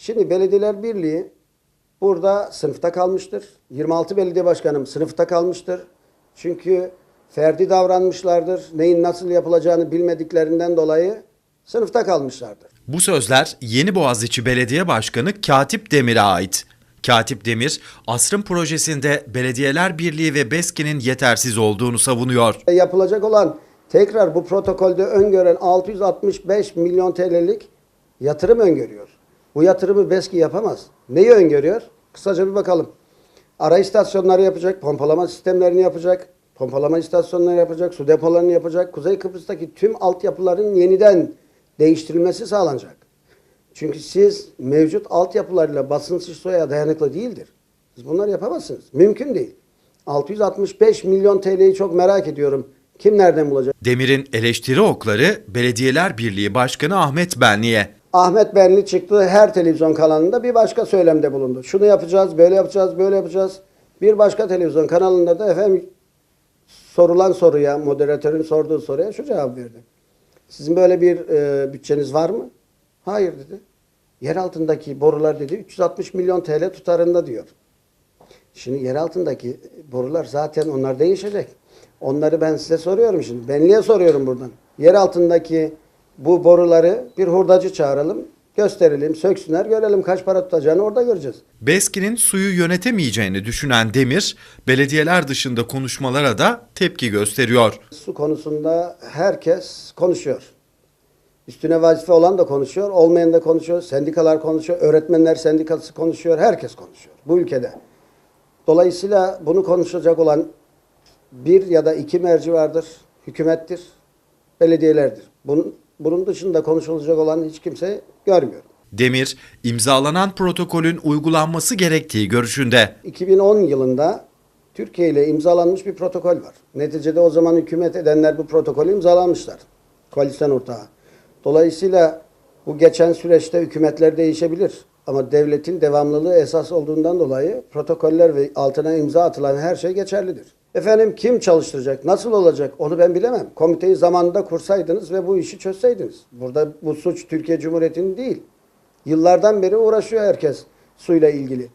Şimdi Belediyeler Birliği burada sınıfta kalmıştır. 26 belediye başkanım sınıfta kalmıştır. Çünkü ferdi davranmışlardır. Neyin nasıl yapılacağını bilmediklerinden dolayı sınıfta kalmışlardır. Bu sözler Yeni Boğaziçi Belediye Başkanı Katip Demir'e ait. Katip Demir, Asrın projesinde Belediyeler Birliği ve BESKİ'nin yetersiz olduğunu savunuyor. Yapılacak olan tekrar bu protokolde öngören 665 milyon TL'lik yatırım öngörüyor. Bu yatırımı BESKİ yapamaz. Neyi öngörüyor? Kısaca bir bakalım. Ara istasyonları yapacak, pompalama sistemlerini yapacak, pompalama istasyonları yapacak, su depolarını yapacak. Kuzey Kıbrıs'taki tüm altyapıların yeniden değiştirilmesi sağlanacak. Çünkü siz mevcut altyapılarıyla basınçlı suya dayanıklı değildir. Siz bunları yapamazsınız. Mümkün değil. 665 milyon TL'yi çok merak ediyorum. Kim nereden bulacak? Demir'in eleştiri okları Belediyeler Birliği Başkanı Ahmet Benli'ye. Ahmet Benli çıktı her televizyon kanalında bir başka söylemde bulundu. Şunu yapacağız, böyle yapacağız, böyle yapacağız. Bir başka televizyon kanalında da efendim sorulan soruya, moderatörün sorduğu soruya şu cevap verdi. Sizin böyle bir e, bütçeniz var mı? Hayır dedi. Yer altındaki borular dedi 360 milyon TL tutarında diyor. Şimdi yer altındaki borular zaten onlar değişecek. Onları ben size soruyorum şimdi. Ben niye soruyorum buradan? Yer altındaki bu boruları bir hurdacı çağıralım, gösterelim, söksünler, görelim kaç para tutacağını orada göreceğiz. BESKİ'nin suyu yönetemeyeceğini düşünen Demir, belediyeler dışında konuşmalara da tepki gösteriyor. Su konusunda herkes konuşuyor. Üstüne vazife olan da konuşuyor, olmayan da konuşuyor, sendikalar konuşuyor, öğretmenler sendikası konuşuyor, herkes konuşuyor bu ülkede. Dolayısıyla bunu konuşacak olan bir ya da iki merci vardır, hükümettir, belediyelerdir. Bunun, bunun dışında konuşulacak olan hiç kimse görmüyorum. Demir, imzalanan protokolün uygulanması gerektiği görüşünde. 2010 yılında Türkiye ile imzalanmış bir protokol var. Neticede o zaman hükümet edenler bu protokolü imzalamışlar. Koalisyon ortağı. Dolayısıyla bu geçen süreçte hükümetler değişebilir. Ama devletin devamlılığı esas olduğundan dolayı protokoller ve altına imza atılan her şey geçerlidir. Efendim kim çalıştıracak, nasıl olacak onu ben bilemem. Komiteyi zamanında kursaydınız ve bu işi çözseydiniz. Burada bu suç Türkiye Cumhuriyeti'nin değil. Yıllardan beri uğraşıyor herkes suyla ilgili.